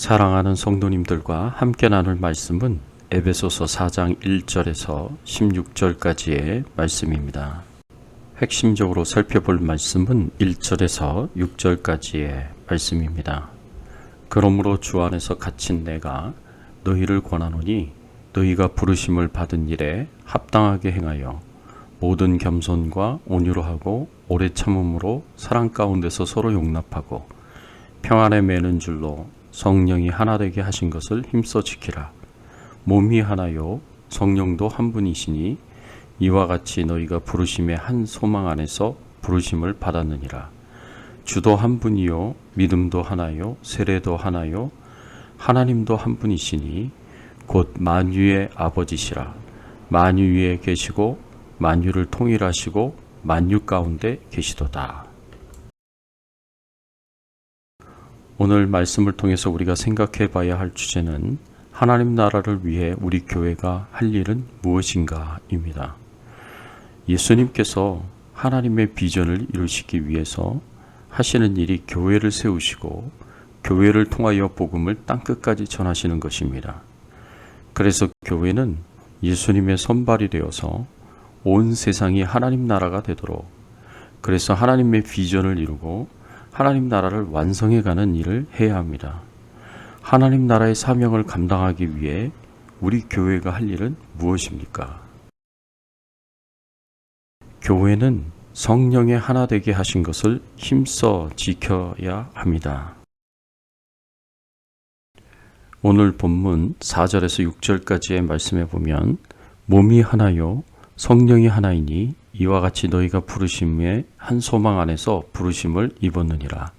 사랑하는 성도님들과 함께 나눌 말씀은 에베소서 4장 1절에서 16절까지의 말씀입니다. 핵심적으로 살펴볼 말씀은 1절에서 6절까지의 말씀입니다. 그러므로 주 안에서 갇힌 내가 너희를 권하노니 너희가 부르심을 받은 일에 합당하게 행하여 모든 겸손과 온유로 하고 오래 참음으로 사랑 가운데서 서로 용납하고 평안에 매는 줄로 성령이 하나 되게 하신 것을 힘써 지키라. 몸이 하나요 성령도 한 분이시니 이와 같이 너희가 부르심의 한 소망 안에서 부르심을 받았느니라. 주도 한 분이요 믿음도 하나요 세례도 하나요 하나님도 한 분이시니 곧 만유의 아버지시라. 만유 위에 계시고 만유를 통일하시고 만유 가운데 계시도다. 오늘 말씀을 통해서 우리가 생각해 봐야 할 주제는 하나님 나라를 위해 우리 교회가 할 일은 무엇인가입니다. 예수님께서 하나님의 비전을 이루시기 위해서 하시는 일이 교회를 세우시고 교회를 통하여 복음을 땅끝까지 전하시는 것입니다. 그래서 교회는 예수님의 선발이 되어서 온 세상이 하나님 나라가 되도록 그래서 하나님의 비전을 이루고 하나님 나라를 완성해 가는 일을 해야 합니다. 하나님 나라의 사명을 감당하기 위해 우리 교회가 할 일은 무엇입니까? 교회는 성령의 하나 되게 하신 것을 힘써 지켜야 합니다. 오늘 본문 4절에서 6절까지의 말씀에 보면 몸이 하나요 성령이 하나이니 이와 같이 너희가 부르심의 한 소망 안에서 부르심을 입었느니라.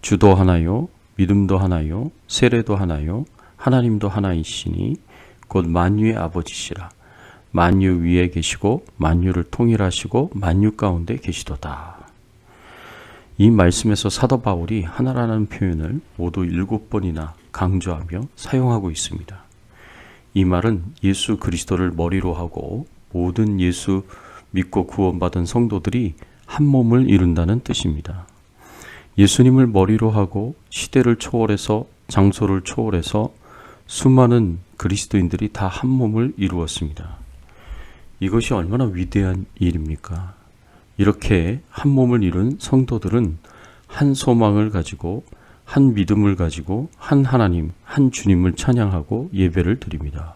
주도 하나요, 믿음도 하나요, 세례도 하나요, 하나님도 하나이시니 곧 만유의 아버지시라. 만유 위에 계시고 만유를 통일하시고 만유 가운데 계시도다. 이 말씀에서 사도 바울이 하나라는 표현을 모두 일곱 번이나 강조하며 사용하고 있습니다. 이 말은 예수 그리스도를 머리로 하고 모든 예수 믿고 구원받은 성도들이 한 몸을 이룬다는 뜻입니다. 예수님을 머리로 하고 시대를 초월해서 장소를 초월해서 수많은 그리스도인들이 다 한 몸을 이루었습니다. 이것이 얼마나 위대한 일입니까? 이렇게 한 몸을 이룬 성도들은 한 소망을 가지고 한 믿음을 가지고 한 하나님, 한 주님을 찬양하고 예배를 드립니다.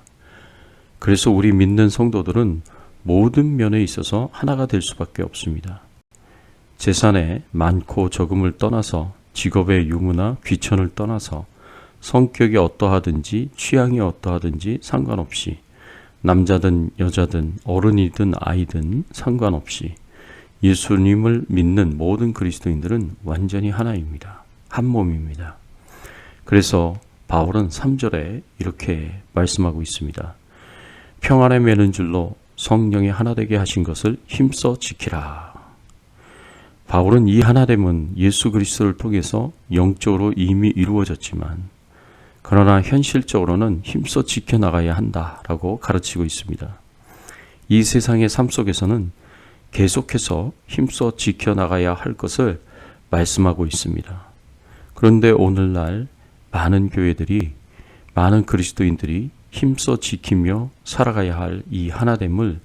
그래서 우리 믿는 성도들은 모든 면에 있어서 하나가 될 수밖에 없습니다. 재산의 많고 적음을 떠나서 직업의 유무나 귀천을 떠나서 성격이 어떠하든지 취향이 어떠하든지 상관없이 남자든 여자든 어른이든 아이든 상관없이 예수님을 믿는 모든 그리스도인들은 완전히 하나입니다. 한 몸입니다. 그래서 바울은 3절에 이렇게 말씀하고 있습니다. 평안에 매는 줄로 성령이 하나 되게 하신 것을 힘써 지키라. 바울은 이 하나됨은 예수 그리스도를 통해서 영적으로 이미 이루어졌지만 그러나 현실적으로는 힘써 지켜나가야 한다라고 가르치고 있습니다. 이 세상의 삶 속에서는 계속해서 힘써 지켜나가야 할 것을 말씀하고 있습니다. 그런데 오늘날 많은 교회들이 많은 그리스도인들이 힘써 지키며 살아가야 할 이 하나됨을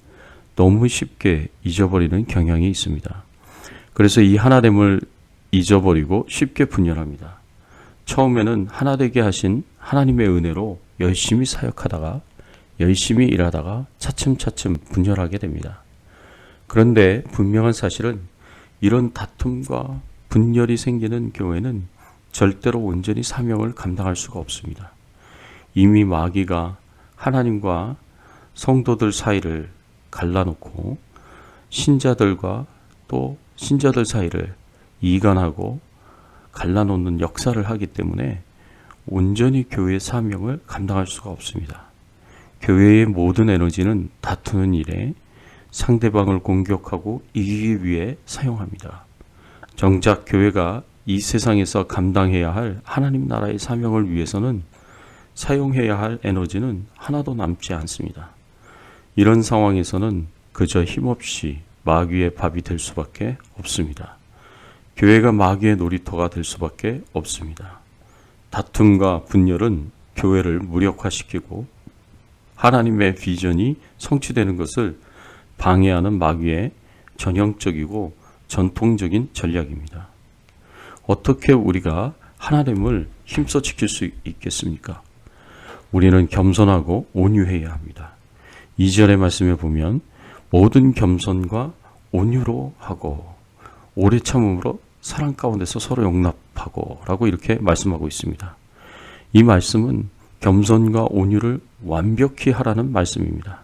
너무 쉽게 잊어버리는 경향이 있습니다. 그래서 이 하나됨을 잊어버리고 쉽게 분열합니다. 처음에는 하나 되게 하신 하나님의 은혜로 열심히 사역하다가 열심히 일하다가 차츰차츰 분열하게 됩니다. 그런데 분명한 사실은 이런 다툼과 분열이 생기는 교회는 절대로 온전히 사명을 감당할 수가 없습니다. 이미 마귀가 하나님과 성도들 사이를 갈라놓고 신자들과 또 신자들 사이를 이간하고 갈라놓는 역사를 하기 때문에 온전히 교회의 사명을 감당할 수가 없습니다. 교회의 모든 에너지는 다투는 일에 상대방을 공격하고 이기기 위해 사용합니다. 정작 교회가 이 세상에서 감당해야 할 하나님 나라의 사명을 위해서는 사용해야 할 에너지는 하나도 남지 않습니다. 이런 상황에서는 그저 힘없이 마귀의 밥이 될 수밖에 없습니다. 교회가 마귀의 놀이터가 될 수밖에 없습니다. 다툼과 분열은 교회를 무력화시키고 하나님의 비전이 성취되는 것을 방해하는 마귀의 전형적이고 전통적인 전략입니다. 어떻게 우리가 하나님을 힘써 지킬 수 있겠습니까? 우리는 겸손하고 온유해야 합니다. 2절의 말씀에 보면 모든 겸손과 온유로 하고 오래 참음으로 사랑 가운데서 서로 용납하고 라고 이렇게 말씀하고 있습니다. 이 말씀은 겸손과 온유를 완벽히 하라는 말씀입니다.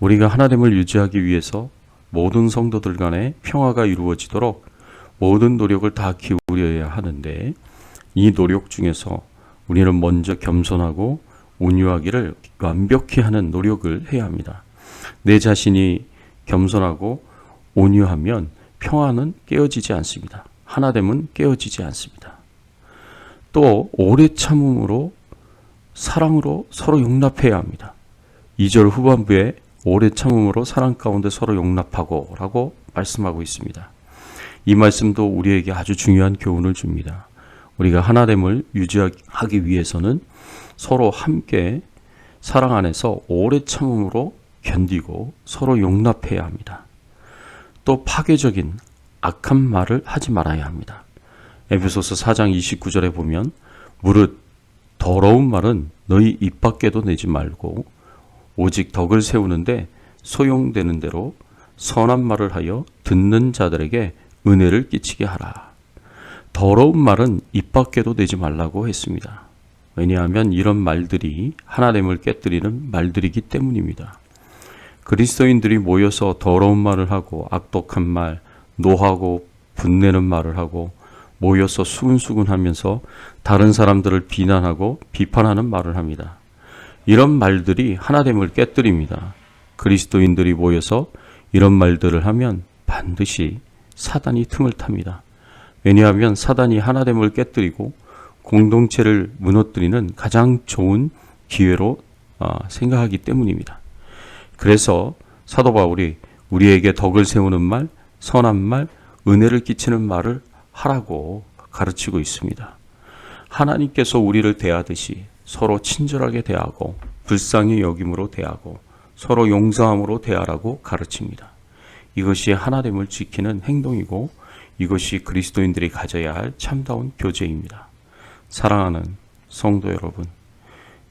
우리가 하나님을 유지하기 위해서 모든 성도들 간에 평화가 이루어지도록 모든 노력을 다 기울여야 하는데 이 노력 중에서 우리는 먼저 겸손하고 온유하기를 완벽히 하는 노력을 해야 합니다. 내 자신이 겸손하고 온유하면 평화는 깨어지지 않습니다. 하나됨은 깨어지지 않습니다. 또 오래 참음으로 사랑으로 서로 용납해야 합니다. 2절 후반부에 오래 참음으로 사랑 가운데 서로 용납하고 라고 말씀하고 있습니다. 이 말씀도 우리에게 아주 중요한 교훈을 줍니다. 우리가 하나됨을 유지하기 위해서는 서로 함께 사랑 안에서 오래 참음으로 견디고 서로 용납해야 합니다. 또 파괴적인 악한 말을 하지 말아야 합니다. 에베소서 4장 29절에 보면 무릇 더러운 말은 너희 입 밖에도 내지 말고 오직 덕을 세우는데 소용되는 대로 선한 말을 하여 듣는 자들에게 은혜를 끼치게 하라. 더러운 말은 입 밖에도 내지 말라고 했습니다. 왜냐하면 이런 말들이 하나님을 깨뜨리는 말들이기 때문입니다. 그리스도인들이 모여서 더러운 말을 하고 악독한 말, 노하고 분내는 말을 하고 모여서 수근수근 하면서 다른 사람들을 비난하고 비판하는 말을 합니다. 이런 말들이 하나됨을 깨뜨립니다. 그리스도인들이 모여서 이런 말들을 하면 반드시 사단이 틈을 탑니다. 왜냐하면 사단이 하나됨을 깨뜨리고 공동체를 무너뜨리는 가장 좋은 기회로 아, 생각하기 때문입니다. 그래서 사도 바울이 우리에게 덕을 세우는 말, 선한 말, 은혜를 끼치는 말을 하라고 가르치고 있습니다. 하나님께서 우리를 대하듯이 서로 친절하게 대하고 불쌍히 여김으로 대하고 서로 용서함으로 대하라고 가르칩니다. 이것이 하나됨을 지키는 행동이고 이것이 그리스도인들이 가져야 할 참다운 교제입니다. 사랑하는 성도 여러분,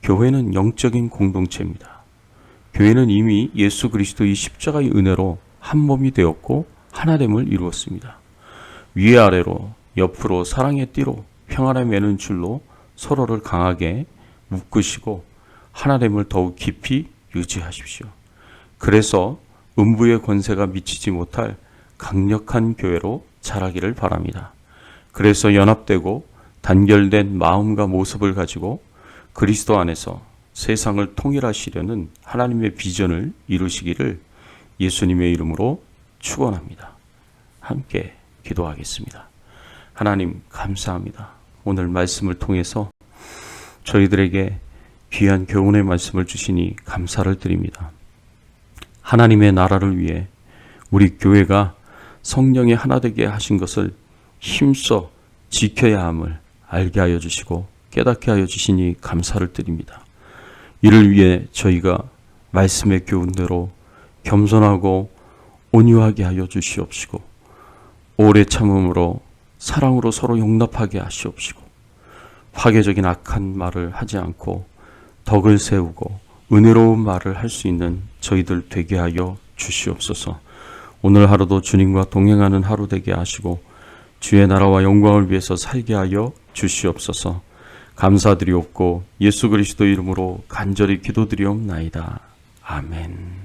교회는 영적인 공동체입니다. 교회는 이미 예수 그리스도의 십자가의 은혜로 한 몸이 되었고 하나됨을 이루었습니다. 위아래로 옆으로 사랑의 띠로 평안에 매는 줄로 서로를 강하게 묶으시고 하나됨을 더욱 깊이 유지하십시오. 그래서 음부의 권세가 미치지 못할 강력한 교회로 자라기를 바랍니다. 그래서 연합되고 단결된 마음과 모습을 가지고 그리스도 안에서 세상을 통일하시려는 하나님의 비전을 이루시기를 예수님의 이름으로 축원합니다. 함께 기도하겠습니다. 하나님 감사합니다. 오늘 말씀을 통해서 저희들에게 귀한 교훈의 말씀을 주시니 감사를 드립니다. 하나님의 나라를 위해 우리 교회가 성령의 하나 되게 하신 것을 힘써 지켜야 함을 알게 하여 주시고 깨닫게 하여 주시니 감사를 드립니다. 이를 위해 저희가 말씀의 교훈대로 겸손하고 온유하게 하여 주시옵시고 오래 참음으로 사랑으로 서로 용납하게 하시옵시고 파괴적인 악한 말을 하지 않고 덕을 세우고 은혜로운 말을 할 수 있는 저희들 되게 하여 주시옵소서. 오늘 하루도 주님과 동행하는 하루 되게 하시고 주의 나라와 영광을 위해서 살게 하여 주시옵소서. 감사드리옵고 예수 그리스도 이름으로 간절히 기도드리옵나이다. 아멘.